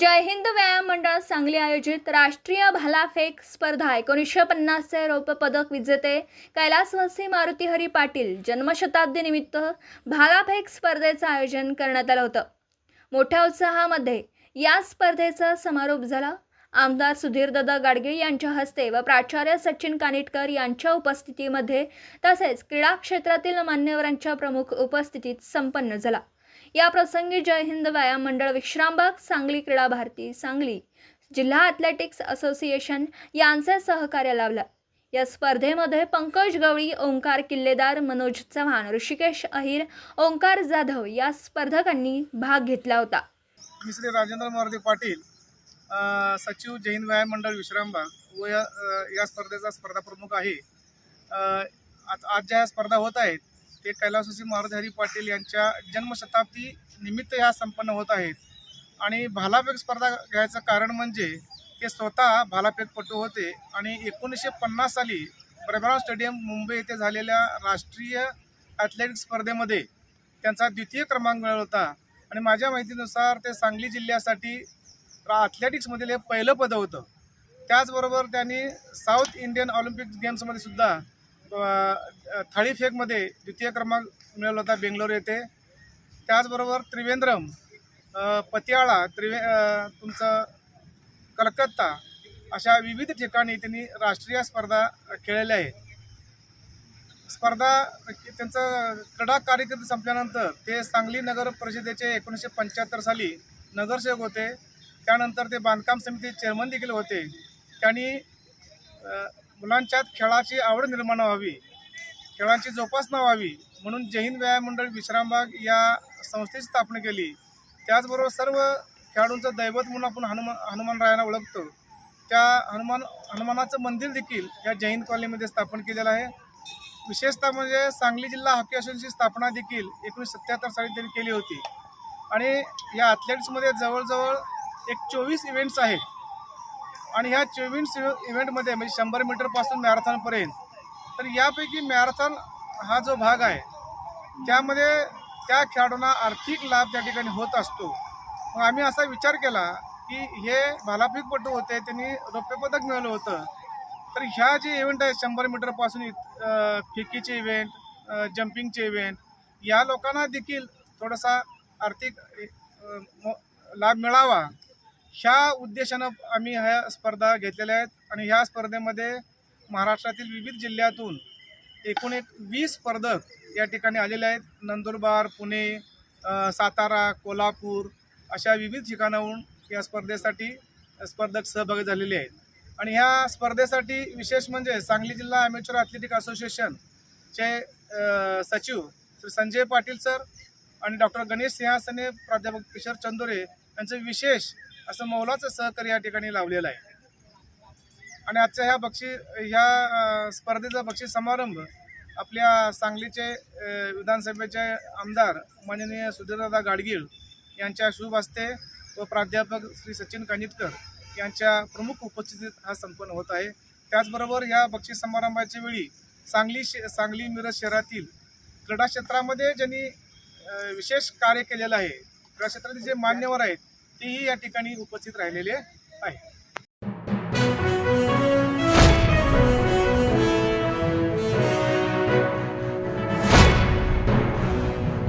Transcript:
जय हिंद व्यायाम मंडळ सांगली आयोजित राष्ट्रीय भालाफेक स्पर्धा एकोणीसशे पन्नासचे रौप्य पदक विजेते कैलासवासी मारुतीहरी पाटील जन्मशताब्दी निमित्त भालाफेक स्पर्धेचं आयोजन करण्यात आलं होतं. मोठ्या उत्साहामध्ये या स्पर्धेचा समारोप झाला. आमदार सुधीरदादा गाडगे यांच्या हस्ते व प्राचार्य सचिन कानिटकर यांच्या उपस्थितीमध्ये तसेच क्रीडा क्षेत्रातील मान्यवरांच्या प्रमुख उपस्थितीत संपन्न झाला. या प्रसंगी जय हिंद व्यायाम मंडळ विश्रामबाग सांगली क्रीडा भारती सांगली जिल्हा ॲथलेटिक्स असोसिएशन यांचे सहकार्य लाभलं. या स्पर्धेमध्ये पंकज गवळी ओंकार किल्लेदार मनोज चव्हाण ऋषिकेश अहिर ओंकार जाधव या स्पर्धकांनी भाग घेतला होता. मी श्री राजेंद्र मारुती पाटील सचिव जैन हिंद व्यायाम मंडळ विश्रामबाग व या या स्पर्धेचा स्पर्धा प्रमुख आहे आज आज ज्या स्पर्धा होत आहेत ते कैलासवासी मारुधारी पाटील यांच्या जन्मशताब्दी निमित्त ह्या संपन्न होत आहेत. आणि भालाफेक स्पर्धा घ्यायचं कारण म्हणजे ते स्वतः भालाफेकपटू होते आणि एकोणीसशे पन्नास साली ब्रह्मा स्टेडियम मुंबई येथे झालेल्या राष्ट्रीय ॲथलेटिक स्पर्धेमध्ये त्यांचा द्वितीय क्रमांक मिळाला होता. आणि माझ्या माहितीनुसार ते सांगली जिल्ह्यासाठी ॲथलेटिक्समधील हे पहिलं पद होतं. त्याचबरोबर त्यांनी साऊथ इंडियन ऑलिम्पिक गेम्समध्ये सुद्धा थाळीफेकमध्ये द्वितीय क्रमांक मिळवला होता बेंगलोर येथे. त्याचबरोबर त्रिवेंद्रम पतियाळा त्रिवे तुमचं कलकत्ता अशा विविध ठिकाणी त्यांनी राष्ट्रीय स्पर्धा खेळलेल्या आहेत. स्पर्धा त्यांचं क्रीडा कार्यक्रम संपल्यानंतर ते सांगली नगर परिषदेचे एकोणीसशे पंच्याहत्तर साली नगरसेवक होते. त्यानंतर ते बांधकाम समिती चेअरमन देखील होते. त्यांनी मुलांच्यात खेळाची आवड निर्माण व्हावी खेळांची जोपासना व्हावी म्हणून जैन व्यायाम मंडळ विश्रामबाग या संस्थेची स्थापना केली. त्याचबरोबर सर्व खेळाडूंचं दैवत म्हणून आपण हनुमान हनुमान रायाला ओळखतो. त्या हनुमान हनुमानाचं मंदिर देखील या जैन कॉलनीमध्ये स्थापन केलेलं आहे. विशेषतः म्हणजे सांगली जिल्हा हॉकी असोसिएशनची स्थापना देखील एकोणीसशे सत्त्याहत्तर साली त्यांनी केली होती. आणि या ॲथलेट्समध्ये जवळजवळ एक चोवीस इव्हेंट्स आहेत. आणि ह्या चोवीस इव्हेंटमध्ये म्हणजे शंभर मीटरपासून मॅरेथॉनपर्यंत तर यापैकी मॅरेथॉन हा जो भाग आहे त्यामध्ये त्या खेळाडूंना आर्थिक लाभ त्या ठिकाणी होत असतो. मग आम्ही असा विचार केला की हे भालाफेकपटू होते त्यांनी रौप्य पदक मिळवलं होतं तर ह्या जे इव्हेंट आहे शंभर मीटरपासून इत- फेकीचे इव्हेंट जम्पिंगचे इव्हेंट या लोकांना देखील थोडासा आर्थिक लाभ मिळावा. ह्या उद्देशानं आम्ही ह्या स्पर्धा घेतलेल्या आहेत आणि ह्या स्पर्धेमध्ये महाराष्ट्रातील विविध जिल्ह्यातून एकूण एक वीस स्पर्धक या ठिकाणी आलेले आहेत. नंदुरबार पुणे सातारा कोल्हापूर अशा विविध ठिकाणाहून या स्पर्धेसाठी स्पर्धक सहभागी झालेले आहेत. आणि ह्या स्पर्धेसाठी विशेष म्हणजे सांगली जिल्हा ॲमेच्युअर ॲथलेटिक असोसिएशनचे सचिव श्री संजय पाटील सर आणि डॉक्टर गणेश सिंहासने प्राध्यापक किशोर चंदोरे यांचं विशेष असं मौलाचं सहकार्य या ठिकाणी लावलेलं आहे. आणि आजच्या ह्या बक्षी ह्या स्पर्धेचा बक्षीस समारंभ आपल्या सांगलीचे विधानसभेचे आमदार माननीय सुधीरदादा गाडगीळ यांच्या शुभ हस्ते व प्राध्यापक श्री सचिन कानितकर यांच्या प्रमुख उपस्थितीत हा संपन्न होत आहे. त्याचबरोबर या बक्षीस समारंभाच्या वेळी सांगली शे सांगली मिरज शहरातील क्रीडा क्षेत्रामध्ये ज्यांनी विशेष कार्य केलेलं आहे क्रीडा क्षेत्रातील जे मान्यवर आहेत तेही या ठिकाणी उपस्थित राहिलेले आहे